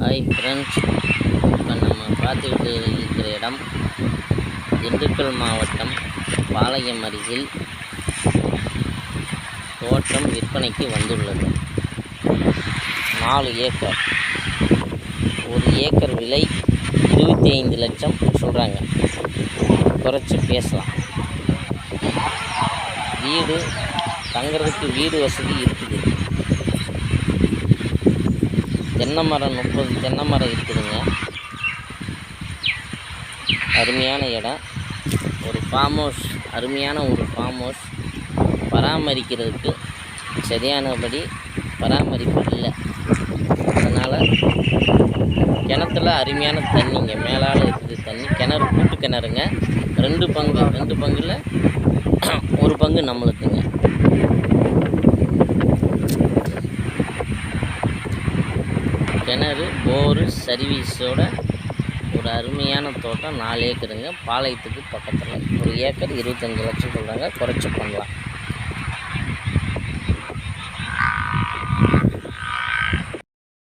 Hi friends இப்போ நம்ம பார்த்துக்கிட்டு இருக்கிற இடம் திண்டுக்கல் மாவட்டம் பாளையம் அருகில் தோட்டம் விற்பனைக்கு வந்துள்ளது. நாலு ஏக்கர். ஒரு ஏக்கர் விலை இருபத்தி ஐந்து லட்சம் சொல்கிறாங்க குறைச்சி பேசலாம். வீடு தங்குறதுக்கு வீடு வசதி இருக்குது. தென்னை மரம் முப்பது தென்னை மரம் இருக்குதுங்க. அருமையான இடம். ஒரு ஃபார்ம் ஹவுஸ் அருமையான ஒரு ஃபார்ம் ஹவுஸ் பராமரிக்கிறதுக்கு சரியானபடி பராமரிப்பு இல்லை. அதனால் கிணத்துல அருமையான தண்ணிங்க. மேலால் இருக்குது தண்ணி. கிணறு கூட்டு கிணறுங்க. ரெண்டு பங்கு ரெண்டு பங்கில் ஒரு பங்கு நம்மளுக்குங்க. கிணறு போரு சர்வீஸோட ஒரு அருமையான தோட்டம். நாலு ஏக்கருங்க. பாளையத்துக்கு பக்கத்தில். ஒரு ஏக்கர் இருபத்தஞ்சி லட்சம் சொல்கிறாங்க குறைச்சி பண்ணலாம்.